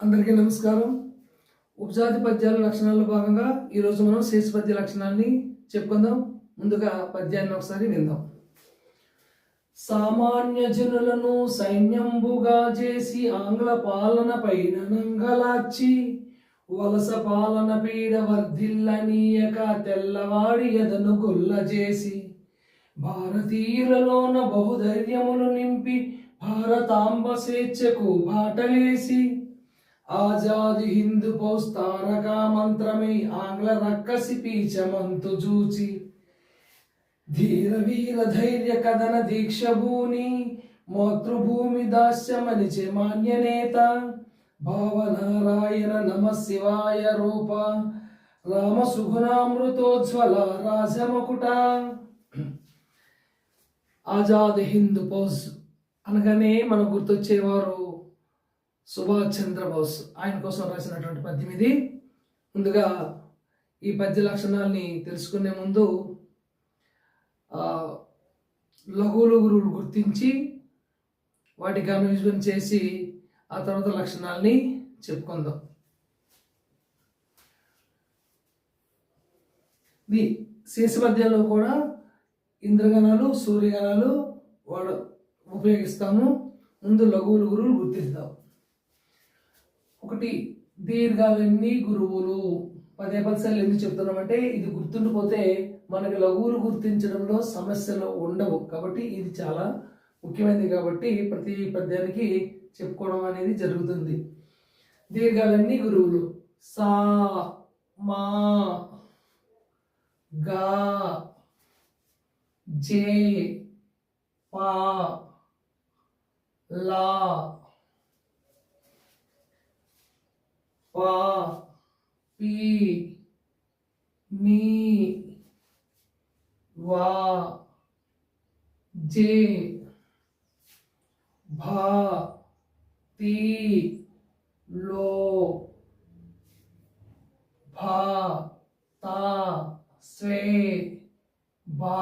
అందరికీ నమస్కారం. ఉపజాతి పద్యాల లక్షణాల్లో భాగంగా ఈరోజు మనం శేష పద్య లక్షణాన్ని చెప్పుకుందాం. ముందుగా పద్యాన్ని ఒకసారి విందాం. సామాన్య జనులను సైన్యంబుగా చేసి ఆంగ్ల పాలన పైన వలస పాలన పీడ వర్ధిల్లనీయక తెల్లవాడి ఎదను గొల్ల చేసి భారతీయులలోన బహుధైర్యములు నింపి భారతాంబ స్వేచ్ఛకు బాటలేసి ఆజాది హిందూ పౌస్తారక మంత్రమై ఆంగ్ల రక్కసి పీచమంతు జూచి. ధీర వీర ధైర్య కథన దీక్ష భూని మాతృభూమి దాస్యమనిచే మాన్యనేత భావనారాయణ నమ శివాయ రూప రామ సుగుణామృతోజ్వల రాజముకుట. ఆజాద్ హింద్ పౌస్ అనగానే మనకు గుర్తొచ్చేవారు సుభాష్ చంద్రబోస్ ఆయన కోసం రాసినటువంటి పద్యం ఇది. ముందుగా ఈ పద్య లక్షణాలని తెలుసుకునే ముందు ఆ, లఘువులు గురువులు గుర్తించి వాటి కన్విజన్ చేసి ఆ తర్వాత లక్షణాలని చెప్పుకుందాం. ఇది శేషపద్యాల్లో కూడా ఇంద్రగణాలు సూర్యగణాలు వాడ ఉపయోగిస్తాము. ముందు లఘువులు గురువులు గుర్తిస్తాము. ఒకటి దీర్ఘాలన్నీ గురువులు. పదే పదిసార్లు ఎందుకు చెప్తున్నామంటే ఇది గుర్తుండిపోతే మనకి లఘువులు గుర్తించడంలో సమస్యలు ఉండవు. కాబట్టి ఇది చాలా ముఖ్యమైనది కాబట్టి ప్రతి పద్యానికి చెప్పుకోవడం అనేది జరుగుతుంది. దీర్ఘాలన్నీ గురువులు. సా మా గా జే పా లా పా పి నీ వా జే భా తి లో భా తా స్వే బా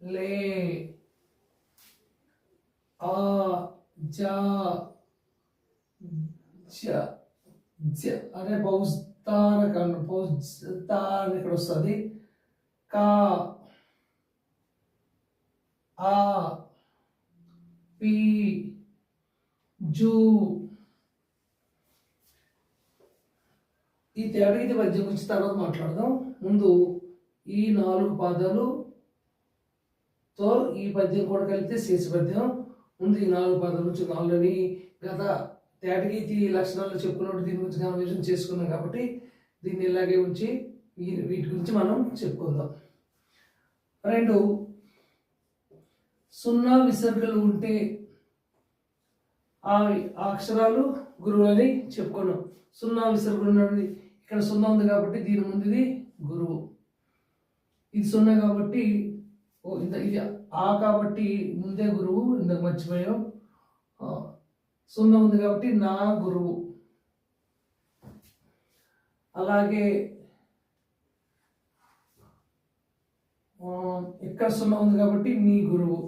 లే ఆ జా జ జ అనే పౌస్తాన కన్ను పౌస్తా అని ఇక్కడ వస్తుంది? కా ఆ పి జూ. ఈ తేడాగితి మధ్య గురించి తర్వాత మాట్లాడదాం. ముందు ఈ నాలుగు పదాలు తో ఈ పద్యం కూడా కలిపితే శేష పద్యం ముందు ఈ నాలుగు పదాల నుంచి నాలుగుని గత తేటగీతి లక్షణాలు చెప్పుకున్నట్టు దీని గురించి కన్వర్జేషన్ చేసుకున్నాం కాబట్టి దీన్ని ఇలాగే ఉంచి వీటి గురించి మనం చెప్పుకుందాం. రెండు సున్నా విసర్గలు ఉంటే ఆ ఆ అక్షరాలు గురువు అని చెప్పుకున్నాం. సున్నా విసర్గలు ఉన్నది ఇక్కడ సున్నా ఉంది కాబట్టి దీని ముందుది గురువు. ఇది సున్నా కాబట్టి ఓ ఇంత ఇది ఆ కాబట్టి ముందే గురువు ఇంతకు మర్చిపోయాం. సున్నా ఉంది కాబట్టి నా గురువు. అలాగే ఇక్కడ సున్నా ఉంది కాబట్టి నీ గురువు.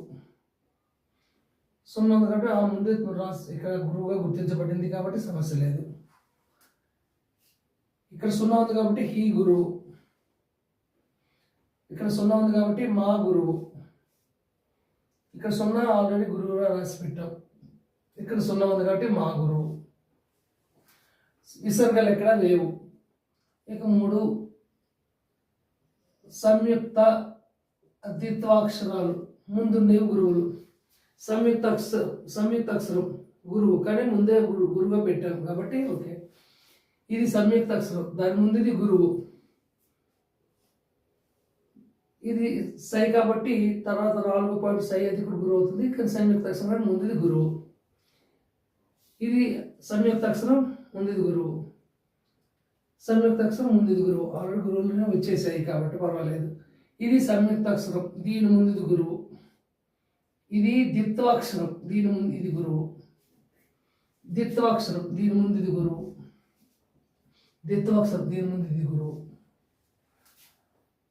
సున్నా ఉంది కాబట్టి ఆ ముందు రాసి ఇక్కడ గురువుగా గుర్తించబడింది కాబట్టి సమస్య లేదు. ఇక్కడ సున్నా ఉంది కాబట్టి హీ గురువు. ఇక్కడ సున్నా ఉంది కాబట్టి మా గురువు. ఇక్కడ సున్నా ఆల్రెడీ గురువుగా రాసి పెట్టాం. ఇక్కడ సున్నా ఉంది కాబట్టి మా గురువు. విసర్గాలు ఎక్కడ లేవు. ఇక మూడు సంయుక్త ద్విత్వాక్షరాలు ముందుండేవి గురువులు. సంయుక్త అక్షరం సంయుక్త అక్షరం గురువు. కానీ ముందే గురు గురువుగా పెట్టాం కాబట్టి ఓకే. ఇది సంయుక్త అక్షరం. దాని ముందుది గురువు. ఇది సై కాబట్టి తర్వాత నాలుగు పాయింట్ సై అది ఇప్పుడు గురువు అవుతుంది. కానీ సంయుక్త అక్షరం కానీ ముందుది గురువు. ఇది సంయుక్త అక్షరం ముందుది గురువు. సంయుక్త అక్షరం ముందుది గురువు. ఆల్రెడీ గురువులనే వచ్చేసాయి కాబట్టి పర్వాలేదు. ఇది సంయుక్త అక్షరం దీని ముందుది గురువు. ఇది దిత్వాక్షరం దీని ముందు ఇది గురువు. దిత్వాక్షరం దీని ముందు ఇది గురువు. దిత్వాక్షరం దీని ముందు ఇది గురువు.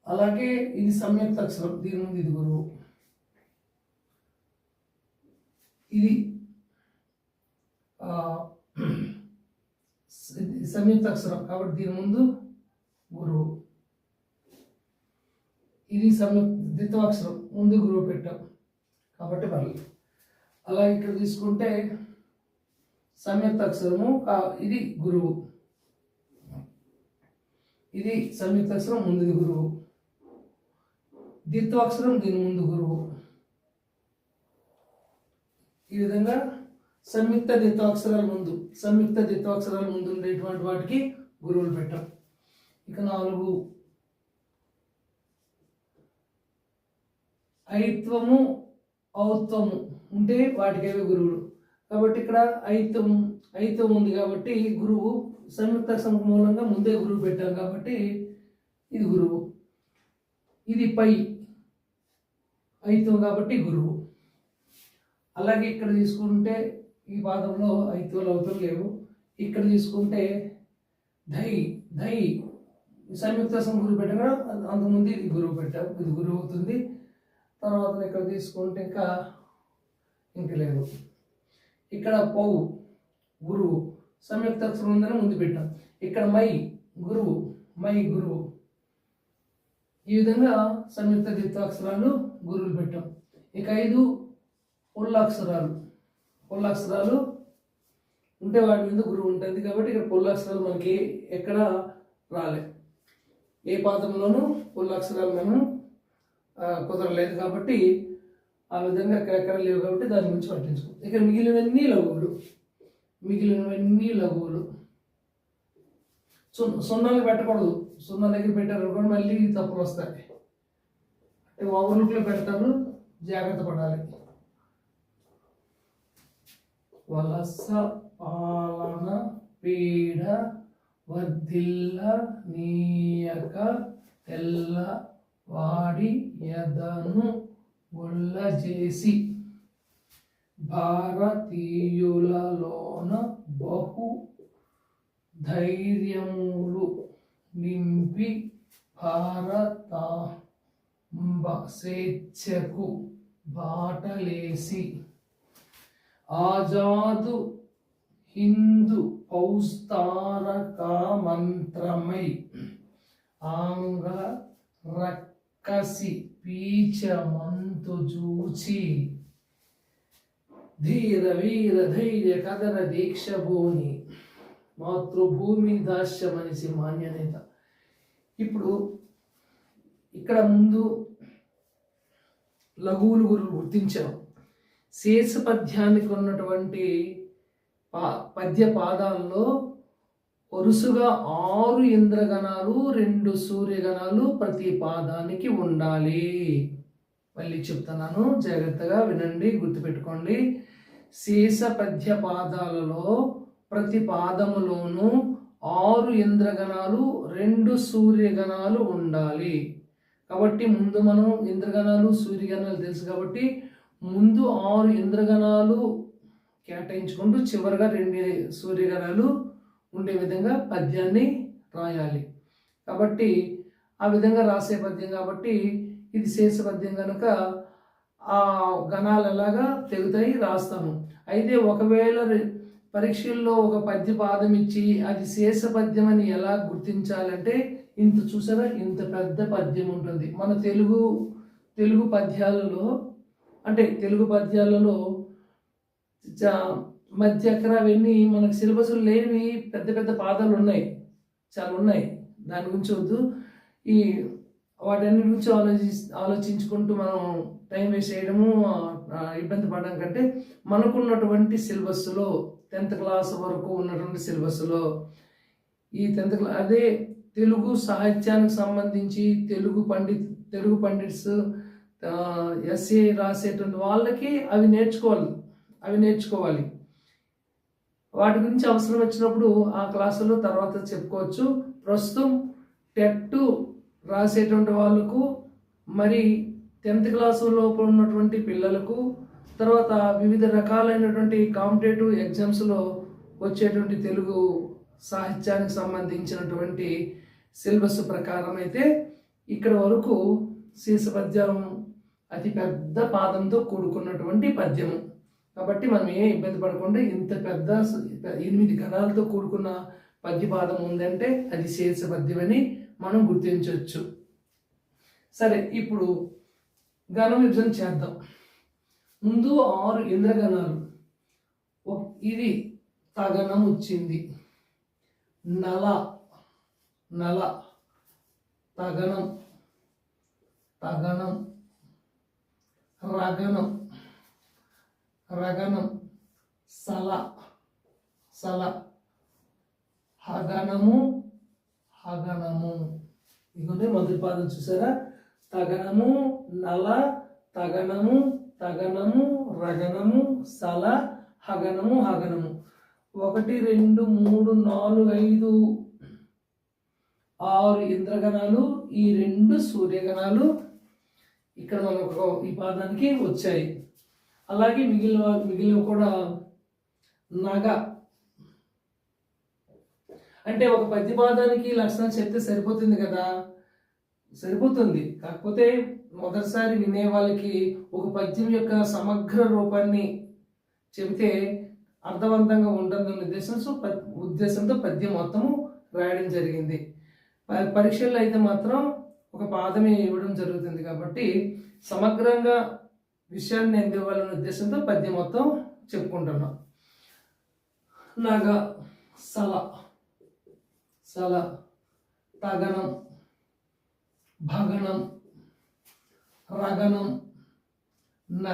అలాగే ఇది సంయుక్త అక్షరం దీని ముందు ఇది గురువు. ఇది సంయుక్తాక్షరం సంయుక్త అక్షరం కాబట్టి దీని ముందు గురువు. ఇది సంయుక్త ద్విత్వాక్షరం ముందు గురువు పెట్టాం. కాబట్టి పర్లేదు. అలా ఇక్కడ తీసుకుంటే సంయుక్త అక్షరము ఇది గురువు. ఇది సంయుక్త అక్షరం ముందుది గురువు. ద్విత్వాక్షరం దీని ముందు గురువు. ఈ విధంగా సంయుక్త ద్విత్వాక్షరాల ముందు సంయుక్త ద్విత్వాక్షరాల ముందు ఉండేటువంటి వాటికి గురువులు పెట్టాం ఇక నాలుగు ఐత్వము ఔత్వము ఉంటే వాటికి గురువులు. కాబట్టి ఇక్కడ ఐత్వం ఐత్వం ఉంది కాబట్టి గురువు సంయుక్త మూలంగా ముందే గురువు పెట్టాం కాబట్టి ఇది గురువు. ఇది పై ఐత్వం కాబట్టి గురువు. అలాగే ఇక్కడ తీసుకుంటే ఈ పాదంలో ఐతులు అవుతాం లేవు. ఇక్కడ తీసుకుంటే ధై ధై. సంయుక్త సం గురువు పెట్టగా అంతకుముందు ఇది గురువు పెట్టాం ఇది గురువు అవుతుంది. తర్వాత ఇక్కడ తీసుకుంటే ఇంకా ఇంక లేదు. ఇక్కడ పౌ గురువు సంయుక్త ఉందని ముందు పెట్టాం. ఇక్కడ మై గురువు మై గురువు ఈ విధంగా సంయుక్త ద్విత్వాక్షరాలు గురువులు పెట్టాం. ఇక ఐదు ఉల్లాక్షరాలు పుల్లాక్షరాలు ఉంటే వాటి మీద గురువు ఉంటుంది కాబట్టి ఇక్కడ పుల్లాక్షరాలు మనకి ఎక్కడ రాలే. ఏ పాత్రలోనూ పుల్లాక్షరాలు మేము కుదరలేదు కాబట్టి ఆ విధంగా ఎక్కడెక్కడ లేవు కాబట్టి దాని గురించి పట్టించుకో. ఇక్కడ మిగిలినవన్నీ లఘువులు. మిగిలినవన్నీ లఘువులు. సున్నా సున్నాలు పెట్టకూడదు. సున్నా దగ్గర పెట్టారు కూడా మళ్ళీ తప్పులు వస్తాయి. అంటే ఓవర్లుక్లో పెడతారు జాగ్రత్త పడాలి. వలస పాలన పీడ వర్ధిల్ల నీయక తెల్ల వాడి ఎదను గొల్ల చేసి భారతీయులలోన బహు ధైర్యములు నింపి భారత స్వేచ్ఛకు బాటలేసి ఆజాదు హిందూ పౌస్తారక మంత్రమై ఆంగ రక్కసి పీచమంతు చూచి ధీర వీర ధైర్య కదర దీక్ష భూమి మాతృభూమి దాస్యమనిసి మాన్యనేత. ఇప్పుడు ఇక్కడ ముందు లఘువులు గురువు గుర్తించాము శేష పద్యానికి ఉన్నటువంటి పా పద్య పాదాల్లో వరుసగా ఆరు ఇంద్రగణాలు రెండు సూర్యగణాలు ప్రతి పాదానికి ఉండాలి. మళ్ళీ చెప్తున్నాను జాగ్రత్తగా వినండి గుర్తుపెట్టుకోండి. శేష పద్య పాదాలలో ప్రతి పాదములోనూ ఆరు ఇంద్రగణాలు రెండు సూర్యగణాలు ఉండాలి. కాబట్టి ముందు మనం ఇంద్రగణాలు సూర్యగణాలు తెలుసు కాబట్టి ముందు ఆరు ఇంద్రగణాలు కేటాయించుకుంటూ చివరిగా రెండు సూర్యగణాలు ఉండే విధంగా పద్యాన్ని రాయాలి. కాబట్టి ఆ విధంగా రాసే పద్యం కాబట్టి ఇది శేష పద్యం కనుక ఆ గణాలు ఎలాగా తెగుతాయి రాస్తాము. అయితే ఒకవేళ పరీక్షల్లో ఒక పద్య పాదం ఇచ్చి అది శేష పద్యం అని ఎలా గుర్తించాలంటే ఇంత చూసారా? ఇంత పెద్ద పద్యం ఉంటుంది. మన తెలుగు తెలుగు పద్యాలలో అంటే తెలుగు పద్యాలలో మధ్య ఎకరా అవన్నీ మనకు సిలబస్లు లేనివి పెద్ద పెద్ద పాదాలు ఉన్నాయి. చాలా ఉన్నాయి. దాని గురించి వద్దు. ఈ వాటన్నిటి గురించి ఆలోచి ఆలోచించుకుంటూ మనం టైం వేస్ట్ చేయడము ఇబ్బంది పడడం కంటే మనకున్నటువంటి సిలబస్లో టెన్త్ క్లాస్ వరకు ఉన్నటువంటి సిలబస్లో ఈ టెన్త్ క్లాస్ అదే తెలుగు సాహిత్యానికి సంబంధించి తెలుగు పండిత్ తెలుగు పండిట్స్ ఎస్సీ రాసేటువంటి వాళ్ళకి అవి నేర్చుకోవాలి అవి నేర్చుకోవాలి. వాటి గురించి అవసరం వచ్చినప్పుడు ఆ క్లాసులో తర్వాత చెప్పుకోవచ్చు. ప్రస్తుతం టెట్ రాసేటువంటి వాళ్ళకు మరి టెన్త్ క్లాసులో ఉన్నటువంటి పిల్లలకు తర్వాత వివిధ రకాలైనటువంటి కాంపిటేటివ్ ఎగ్జామ్స్లో వచ్చేటువంటి తెలుగు సాహిత్యానికి సంబంధించినటువంటి సిలబస్ ప్రకారం అయితే ఇక్కడ వరకు శీర్ష పద్యం అతి పెద్ద పాదంతో కూడుకున్నటువంటి పద్యము. కాబట్టి మనం ఏ ఇబ్బంది పడకుండా ఇంత పెద్ద ఎనిమిది గణాలతో కూడుకున్న పద్యపాదం ఉందంటే అది శేష పద్యమని మనం గుర్తించవచ్చు. సరే ఇప్పుడు గణ విభజన చేద్దాం. ముందు ఆరు ఇంద్రగణాలు. ఇది తగనం వచ్చింది. నల నల తగనం తగనం రగనం రగనం సల సల. హగనము హగనము. ఇదిగోండి మొదటి పాదం చూసారా? తగనము నల తగనము తగనము రగనము సల హగనము హగనము. ఒకటి రెండు మూడు నాలుగు ఐదు ఆరు ఇంద్రగణాలు ఈ రెండు సూర్యగణాలు ఇక్కడ మనకు ఈ పాదానికి వచ్చాయి. అలాగే మిగిలిన మిగిలిన కూడా నగ. అంటే ఒక పద్య పాదానికి లక్షణం చెప్తే సరిపోతుంది కదా? సరిపోతుంది. కాకపోతే మొదటిసారి వినే వాళ్ళకి ఒక పద్యం యొక్క సమగ్ర రూపాన్ని చెబితే అర్థవంతంగా ఉంటుందనే ఉద్దేశంతో ఉద్దేశంతో పద్యం మొత్తము రాయడం జరిగింది. పరీక్షల్లో అయితే మాత్రం ఒక పాదమే ఇవ్వడం జరుగుతుంది కాబట్టి సమగ్రంగా విషయాన్ని అందివ్వాలనే ఉద్దేశంతో పద్యం మొత్తం చెప్పుకుంటున్నాం. నగ సల సల తగనం భగనం రగనం న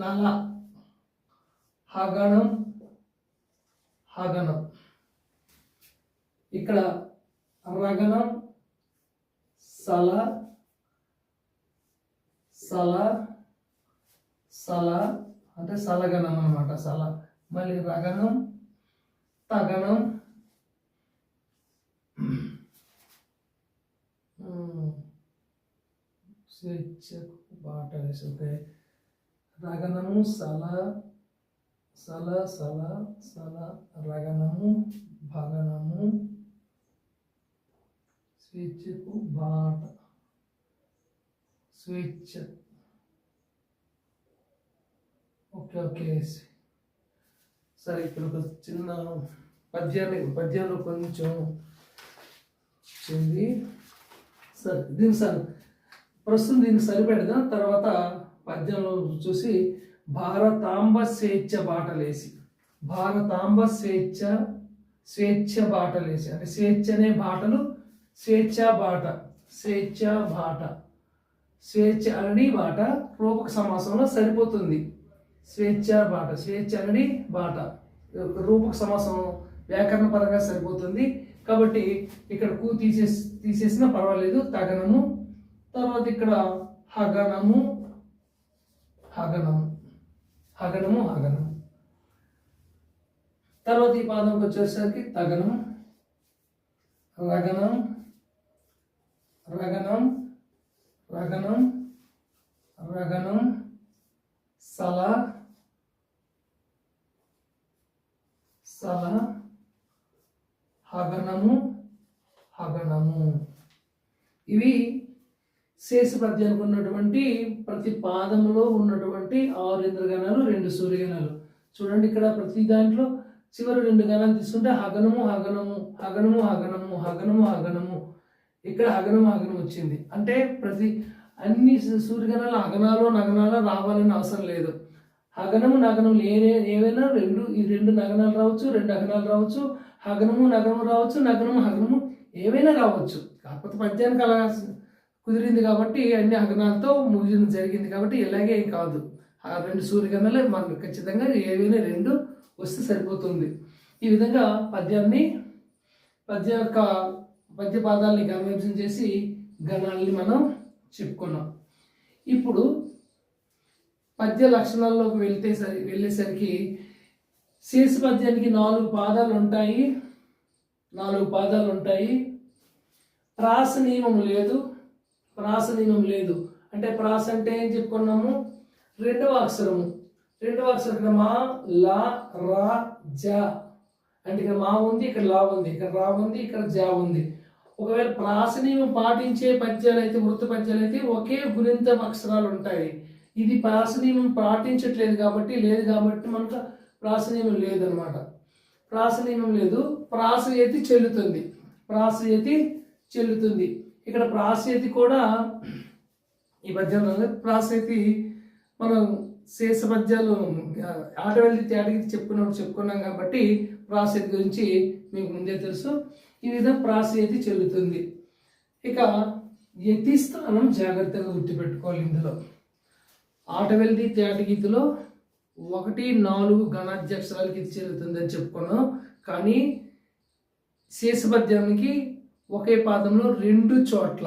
నల హగణం హగనం. ఇక్కడ రగనం సల సల సల అంటే సలగనం అనమాట సల. మళ్ళీ రగనం తగనం స్వేచ్ఛ స్వేచ్ఛకు బాట వేసుకుంటే రగనము సల. సల సల సల. రగనము భగనము స్వేచ్ఛకు బాట. స్వేచ్ఛ. Okay okay. సరే ఇక్కడ ఒక చిన్న పద్యాన్ని పద్యంలో కొంచెం వచ్చింది. సరే దీని సార్ ప్రస్తుతం దీన్ని సరిపెడదాం. తర్వాత పద్యంలో చూసి భారతాంబ స్వేచ్ఛ బాటలేసి భారతాంబ స్వేచ్ఛ స్వేచ్ఛ బాటలేసి అంటే స్వేచ్ఛ అనే బాటలు స్వేచ్ఛ బాట స్వేచ్ఛ బాట. స్వేచ్ఛ అనడి బాట రూపక సమాసంలో సరిపోతుంది. స్వేచ్ఛ బాట స్వేచ్ఛ అనడి బాట. రూపక సమాసం వ్యాకరణ పరంగా సరిపోతుంది. కాబట్టి ఇక్కడ కూ తీసేసి తీసేసినా పర్వాలేదు. తగనము. తర్వాత ఇక్కడ హగనము హగనము. హగనము హగనము. తర్వాత ఈ పాదంకి వచ్చేసరికి తగనం రగనం రగనం రగనం రగనం సల సల హగనము హగనము ఇవి శేష పద్యానికి ఉన్నటువంటి ప్రతి పాదములో ఉన్నటువంటి ఆరు ఇంద్రగణాలు రెండు సూర్యగణాలు. చూడండి ఇక్కడ ప్రతి దాంట్లో చివరి రెండు గణాలు తీసుకుంటే హగనము హగనము హగనము హగనము హగనము హగనము ఇక్కడ హగనం అగనం వచ్చింది. అంటే ప్రతి అన్ని సూర్యగణాలు హగనాలు నగనాలు రావాలని అవసరం లేదు. అగనము నగనం ఏ ఏవైనా రెండు ఈ రెండు నగనాలు రావచ్చు రెండు అగనాలు రావచ్చు హగనము నగనము రావచ్చు నగనము హగనము ఏవైనా రావచ్చు. కాకపోతే పద్యానికి అలా కుదిరింది కాబట్టి అన్ని హగనాలతో ముగియడం జరిగింది కాబట్టి ఇలాగే ఏం కాదు. ఆ రెండు సూర్యగణాలు మనకు ఖచ్చితంగా ఏవైనా రెండు వస్తే సరిపోతుంది. ఈ విధంగా పద్యాన్ని పద్య యొక్క పద్య పాదాలని గమనించం చేసి గణాలని మనం చెప్పుకున్నాం. ఇప్పుడు పద్య లక్షణాల్లోకి వెళ్తే సరి వెళ్ళేసరికి శీర్ష పద్యానికి నాలుగు పాదాలు ఉంటాయి. నాలుగు పాదాలు ఉంటాయి. ప్రాస నియమం లేదు. ప్రాస నియమం లేదు. అంటే ప్రాస అంటే ఏం చెప్పుకున్నాము? రెండవ అక్షరము. రెండవ అక్షరం ఇక్కడ మా లా రా జ. అంటే ఇక్కడ మా ఉంది ఇక్కడ లా ఉంది ఇక్కడ రా ఉంది ఇక్కడ జా ఉంది. ఒకవేళ ప్రాసనీయం పాటించే పద్యాలు అయితే వృత్త పద్యాలు అయితే ఒకే గురింత అక్షరాలు ఉంటాయి. ఇది ప్రాసనీయం పాటించట్లేదు కాబట్టి లేదు కాబట్టి మనకు ప్రాసనీయం లేదనమాట ప్రాసనీయం లేదు. ప్రాసయతి చెల్లుతుంది. ప్రాసయతి చెల్లుతుంది. ఇక్కడ ప్రాసయతి కూడా ఈ పద్యంలో ప్రాసయతి మనం శేష పద్యాలు ఆటవెళ్ళి తేటకి చెప్పుకున్నప్పుడు చెప్పుకున్నాం కాబట్టి ప్రాసయతి గురించి మీకు ముందే తెలుసు. ఈ విధంగా ప్రాసయతి చెల్లుతుంది. ఇక యతి స్థానం జాగ్రత్తగా గుర్తుపెట్టుకోవాలి ఇందులో. ఆటవెల్ది తేటగీతిలో ఒకటి నాలుగు గణాధ్యక్షరాలకి ఇది చెల్లుతుందని చెప్పుకున్నాం కానీ శేషపద్యానికి ఒకే పాదంలో రెండు చోట్ల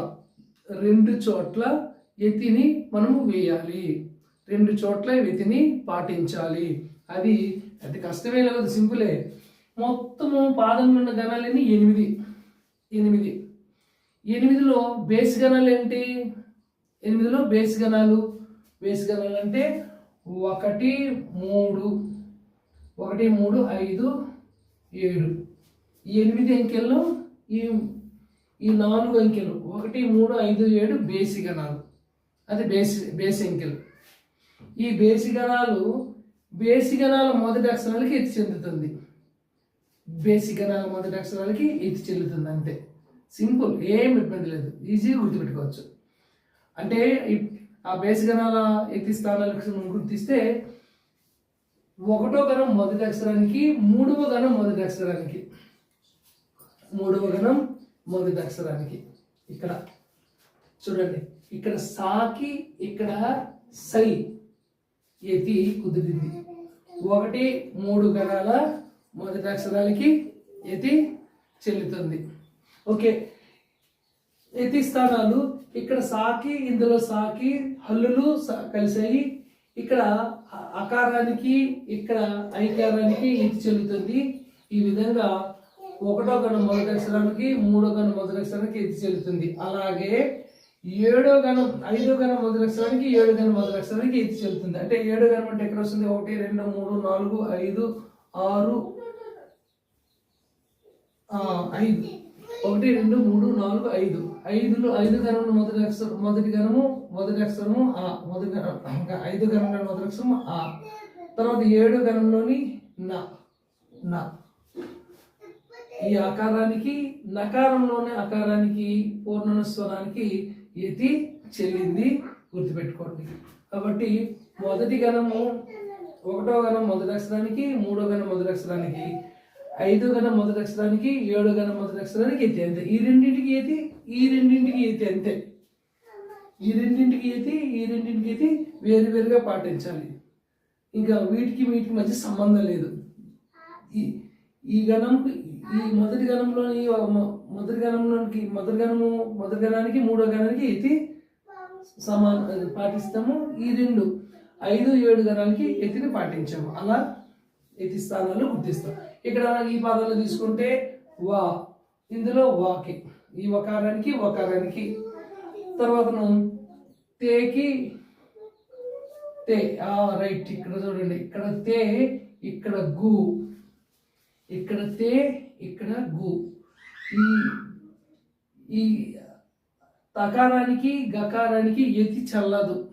రెండు చోట్ల యతిని మనము వేయాలి. రెండు చోట్ల యతిని పాటించాలి. అది అది కష్టమే లేదు సింపులే. మొత్తము పాదంలో ఉన్న గణాలన్నీ ఎనిమిది. ఎనిమిది. ఎనిమిదిలో బేస్ గణాలు ఏంటి? ఎనిమిదిలో బేస్ గణాలు. బేస్ గణాలు అంటే ఒకటి మూడు. ఒకటి మూడు ఐదు ఏడు. ఈ ఎనిమిది అంకెల్లో ఈ ఈ నాలుగు అంకెలు. ఒకటి మూడు ఐదు ఏడు బేసి గణాలు. అది బేసి బేసి అంకెలు. ఈ బేసి గణాలు బేసి గణాల మొదటి అక్షరాలకి ఎత్తి చెందుతుంది. బేసిక్ గణాల మొదటి అక్షరాలకి ఎత్తి చెల్లుతుంది అంతే. సింపుల్ ఏం ఇబ్బంది లేదు. ఈజీగా గుర్తుపెట్టుకోవచ్చు. అంటే ఆ బేసిక్ గణాల ఎత్తి స్థానాలకు గుర్తిస్తే ఒకటో గణం మొదటి అక్షరానికి మూడవ గణం మొదటి అక్షరానికి. మూడవ గణం మొదటి అక్షరానికి. ఇక్కడ. చూడండి. ఇక్కడ సాకి ఇక్కడ సై. ఎతి కుదిరింది ఒకటి మూడు గణాల మొదటి అక్షరానికి ఎతి చెల్లుతుంది. ఓకే. ఎతి స్థానాలు ఇక్కడ సాకి ఇందులో సాకి హల్లులు కలిసాయి ఇక్కడ అకారానికి ఇక్కడ ఐకారానికి ఇది చెల్లుతుంది. ఈ విధంగా ఒకటో గణం మొదటి అక్షరానికి మూడో గణం మొదటి అక్షరానికి ఇది చెల్లుతుంది. అలాగే ఏడో గణం ఐదో గణం మొదటి అక్షరానికి ఏడు గణం మొదటి అక్షరానికి ఇది చెల్లుతుంది. అంటే ఏడో గణం అంటే ఎక్కడ వస్తుంది? ఒకటి రెండు మూడు నాలుగు ఐదు ఆరు ఐదు. ఒకటి రెండు మూడు నాలుగు ఐదు. ఐదులో ఐదు గణంలో మొదటి అక్షరం మొదటి గణము మొదటి అక్షరము ఆ మొదటి గణం ఐదు గణంలో మొదటి అక్షరం ఆ. తర్వాత ఏడు గణంలోని నా నా. ఈ ఆకారానికి నకారంలోని ఆకారానికి పూర్ణ స్వరానికి యతి చెల్లింది. గుర్తుపెట్టుకోండి. కాబట్టి మొదటి గణము ఒకటో గణం మొదటి అక్షరానికి మూడో గణం మొదటి అక్షరానికి ఐదో గణం మొదటి అక్షరానికి ఏడో గణం మొదటి అక్షరానికి ఎత్తి అంతే. ఈ రెండింటికి ఏతి ఈ రెండింటికి ఏతి అంతే. ఈ రెండింటికి ఏతి ఈ రెండింటికి ఏతి వేరు వేరుగా పాటించాలి. ఇంకా వీటికి వీటికి మధ్య సంబంధం లేదు. ఈ ఈ గణం ఈ మొదటి గణంలోని మొదటి గణంలోనికి మొదటి గణము మొదటి గణానికి మూడో గణానికి ఎత్తి సమాన పాటిస్తాము. ఈ రెండు ఐదు ఏడు గణాలకి ఎత్తిని పాటించాము. అలా ఎత్తి స్థానాలు గుర్తిస్తాం. ఇక్కడ ఈ పదాలు తీసుకుంటే వా. ఇందులో వాకి. ఈ వకారానికి వకారానికి. తర్వాత తేకి తే. ఆ రైట్. ఇక్కడ చూడండి. ఇక్కడ తే ఇక్కడ గు. ఇక్కడ తే ఇక్కడ గు. ఈ ఈ తకారానికి గకారానికి ఎతి చల్లదు.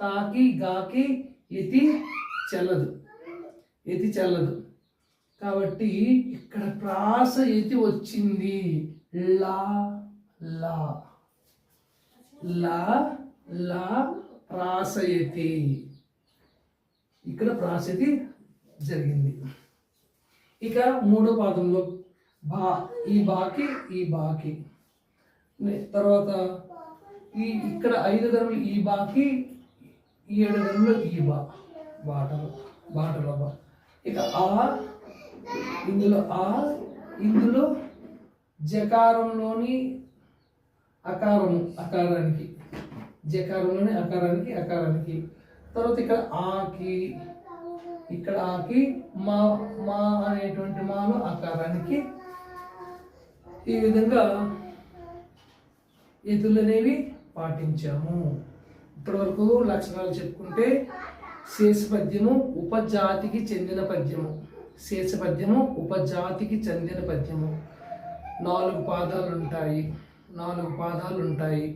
తాకి గాకి ఎతి చల్లదు. ఎతి చల్లదు. కాబట్టి ఇక్కడ ప్రాస ఎతి వచ్చింది. లా లా. లా లా ప్రాసయతి ఇక్కడ ప్రాసయతి జరిగింది. ఇక మూడో పాదంలో బా ఈ బాకి ఈ బాకి. తర్వాత ఈ ఇక్కడ ఐదు ధరలు ఈ బాకి ఈ ఏడు ధరలు ఈ బా బాటలు బాటలో బా ఇక ఆ ఇందులో ఆ ఇందులో జకారంలోని అకారము అకారానికి. జకారంలోని అకారానికి అకారానికి. తర్వాత ఇక్కడ ఆకి ఇక్కడ ఆకి మా మా అనేటువంటి మాలో అకారానికి. ఈ విధంగా ఎదులు అనేవి పాటించాము. ఇప్పటివరకు లక్షణాలు చెప్పుకుంటే శేష పద్యము ఉపజాతికి చెందిన పద్యము. శేష పద్యము ఉపజాతికి చెందిన పద్యము. నాలుగు పాదాలు ఉంటాయి నాలుగు పాదాలు ఉంటాయి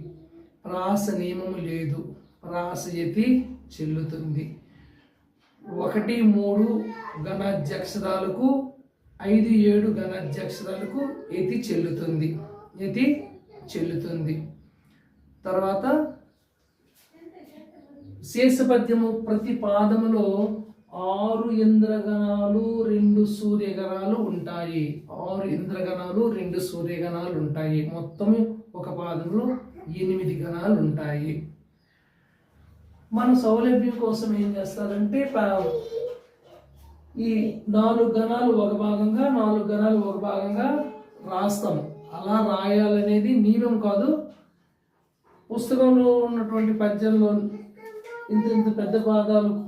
ప్రాస నియమము లేదు ప్రాస యతి చెల్లుతుంది. ఒకటి మూడు గణాధ్యక్షరాలకు ఐదు ఏడు ఘనాధ్యక్షరాలకు ఎతి చెల్లుతుంది. ఎతి చెల్లుతుంది. తర్వాత శేషపద్యము ప్రతి పాదములో ఆరు ఇంద్రగణాలు రెండు సూర్యగణాలు ఉంటాయి. ఆరు ఇంద్రగణాలు రెండు సూర్యగణాలు ఉంటాయి. మొత్తం ఒక పాదంలో ఎనిమిది గణాలు ఉంటాయి. మన సౌలభ్యం కోసం ఏం చేస్తారంటే ఈ నాలుగు గణాలు ఒక భాగంగా నాలుగు గణాలు ఒక భాగంగా రాస్తాము అలా రాయాలనేది నియమం కాదు. పుస్తకంలో ఉన్నటువంటి పద్యంలో ఇంత ఇంత పెద్ద పాదాలు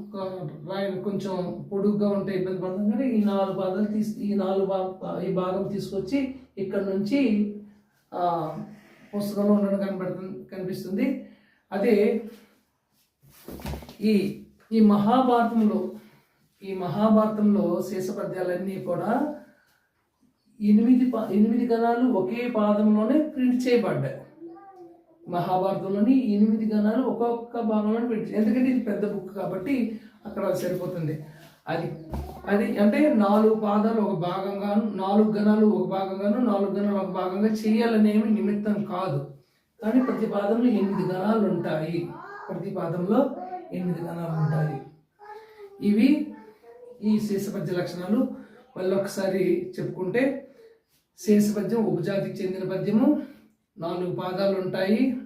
రాయడం కొంచెం పొడుగ్గా ఉంటే ఇబ్బంది పడతాం. కానీ ఈ నాలుగు భాగాలు తీసి ఈ నాలుగు ఈ భాగం తీసుకొచ్చి ఇక్కడ నుంచి పుస్తకంలో ఉండడం కనబడుతుంది కనిపిస్తుంది. అదే ఈ ఈ మహాభారతంలో ఈ మహాభారతంలో శేషపద్యాలన్నీ కూడా ఎనిమిది ఎనిమిది గణాలు ఒకే పాదంలోనే ప్రింట్ చేయబడ్డాయి. మహాభారతంలోని ఎనిమిది గణాలు ఒక్కొక్క భాగంలో పెట్టి ఎందుకంటే ఇది పెద్ద బుక్ కాబట్టి అక్కడ సరిపోతుంది. అది అది అంటే నాలుగు పాదాలు ఒక భాగంగాను నాలుగు గణాలు ఒక భాగంగాను నాలుగు గణాలు ఒక భాగంగా చేయాలనేమి నిమిత్తం కాదు. కానీ ప్రతి పాదంలో ఎనిమిది గణాలు ఉంటాయి. ప్రతి పాదంలో ఎనిమిది గణాలు ఉంటాయి. ఇవి ఈ శేషపద్య లక్షణాలు. మళ్ళీ ఒకసారి చెప్పుకుంటే శేషపద్యం ఉపజాతికి చెందిన పద్యము. నాలుగు పాదాలు ఉంటాయి.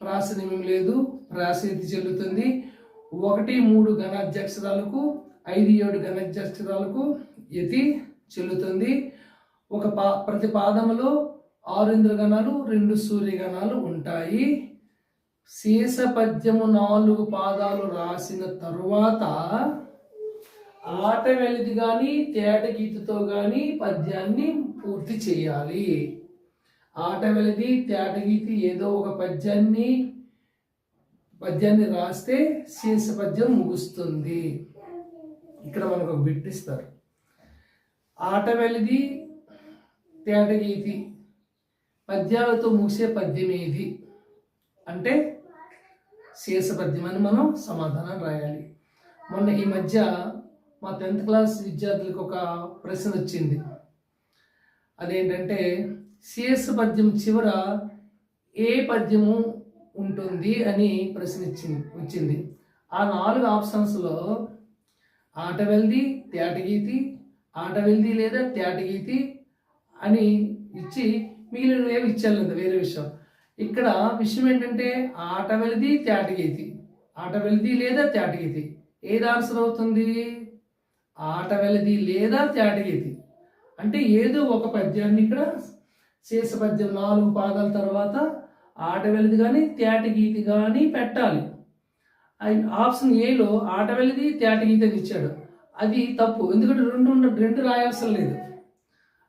ప్రాసనిమం లేదు. ప్రాసీతి చెల్లుతుంది. ఒకటి మూడు ఘనాధ్యక్షరాలకు ఐదు ఏడు ఘనాధ్యక్షరాలకు యతి చెల్లుతుంది. ఒక పా ప్రతి పాదములో ఆరు ఇంద్రగణాలు రెండు సూర్యగణాలు ఉంటాయి. శేష పద్యము నాలుగు పాదాలు రాసిన తరువాత ఆట వెలిది కానీ తేట గీతతో కానీ పద్యాన్ని పూర్తి చేయాలి. ఆట వెలిది తేట గీతి ఏదో ఒక పద్యాన్ని పద్యాన్ని రాస్తే శేష పద్యం ముగుస్తుంది. ఇక్కడ మనకు ఒక బిట్ ఇస్తారు. ఆట వెలిది తేట గీతి పద్యాలతో ముగిసే పద్యం ఏది? అంటే శేష పద్యం అని మనం సమాధానం రాయాలి. మొన్న ఈ మధ్య మా టెన్త్ క్లాస్ విద్యార్థులకు ఒక ప్రశ్న వచ్చింది. అదేంటంటే సిఎస్ పద్యం చివర ఏ పద్యము ఉంటుంది అని ప్రశ్న ఇచ్చింది వచ్చింది. ఆ నాలుగు ఆప్షన్స్లో ఆట వెల్ది తేటగీతి ఆట వెల్ది లేదా తేటగీతి అని ఇచ్చి మిగిలిన ఏమి ఇచ్చారు వేరే విషయం. ఇక్కడ విషయం ఏంటంటే ఆట వెలిది తేటగీతి ఆట వెలిది లేదా తేటగీతి ఏది ఆన్సర్ అవుతుంది? ఆట వెలిది లేదా తేటగీతి అంటే ఏదో ఒక పద్యాన్ని ఇక్కడ శేష పద్యం నాలుగు పాదాల తర్వాత ఆటవెలిది కానీ తేటగీతి కానీ పెట్టాలి. ఆయన ఆప్షన్ ఏలో ఆటవెలిది తేటగీతి అని ఇచ్చాడు. అది తప్పు. ఎందుకంటే రెండు ఉన్న రెండు రాయవసరం లేదు.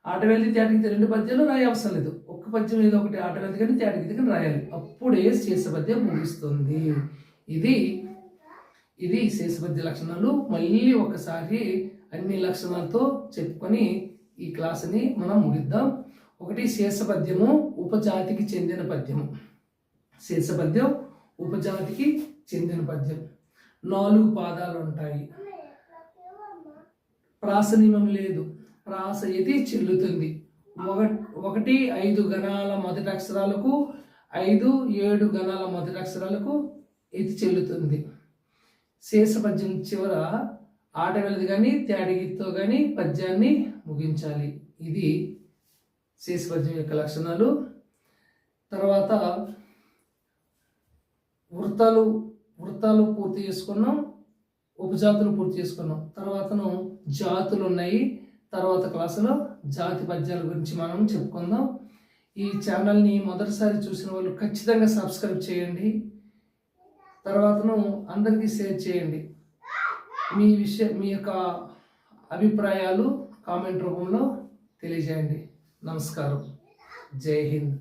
ఆటవెలిది తేటగీతి రెండు పద్యాలు రాయవసరం లేదు. ఒక్క పద్యం ఏదో ఒకటి ఆటవెలిది కానీ తేటగీతి కానీ రాయాలి. అప్పుడే శేష పద్యం ముగిస్తుంది. ఇది ఇది శేషపద్య లక్షణాలు. మళ్ళీ ఒకసారి అన్ని లక్షణాలతో చెప్పుకొని ఈ క్లాస్ని మనం ముగిద్దాం. ఒకటి శేషపద్యము ఉపజాతికి చెందిన పద్యము. శేషపద్యం ఉపజాతికి చెందిన పద్యం. నాలుగు పాదాలు ఉంటాయి. ప్రాసనిమం లేదు. ప్రాస ఇది చెల్లుతుంది. ఒక ఒకటి ఐదు గణాల మొదటి అక్షరాలకు ఐదు ఏడు గణాల మొదటి అక్షరాలకు ఇది చెల్లుతుంది. శేషపద్యం చివర ఆట వెళ్ళదు కానీ తేడగితో కానీ పద్యాన్ని ముగించాలి. ఇది శేష పద్యం యొక్క లక్షణాలు. తర్వాత వృత్తాలు వృత్తాలు పూర్తి చేసుకున్నాం ఉపజాతులు పూర్తి చేసుకున్నాం. తర్వాతను జాతులు ఉన్నాయి. తర్వాత క్లాసులో జాతి పద్యాల గురించి మనం చెప్పుకుందాం. ఈ ఛానల్ని మొదటిసారి చూసిన వాళ్ళు ఖచ్చితంగా సబ్స్క్రైబ్ చేయండి. తర్వాతను అందరికీ షేర్ చేయండి. మీ విషయ మీ యొక్క అభిప్రాయాలు కామెంట్ రూపంలో తెలియజేయండి. నమస్కారం జై హింద్